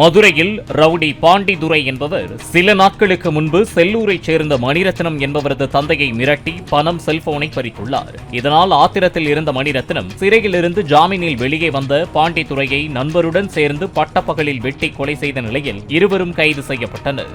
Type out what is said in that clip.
மதுரையில் ரவுடி பாண்டிதுரை என்பவர் சில நாட்களுக்கு முன்பு செல்லூரைச் சேர்ந்த மணிரத்னம் என்பவரது தந்தையை மிரட்டி பணம் செல்போனை பறித்துள்ளார். இதனால் ஆத்திரத்தில் இருந்த மணிரத்னம் சிறையிலிருந்து ஜாமீனில் வெளியே வந்த பாண்டிதுரையை நண்பருடன் சேர்ந்து பட்டப்பகலில் வெட்டி கொலை செய்த நிலையில் இருவரும் கைது செய்யப்பட்டனர்.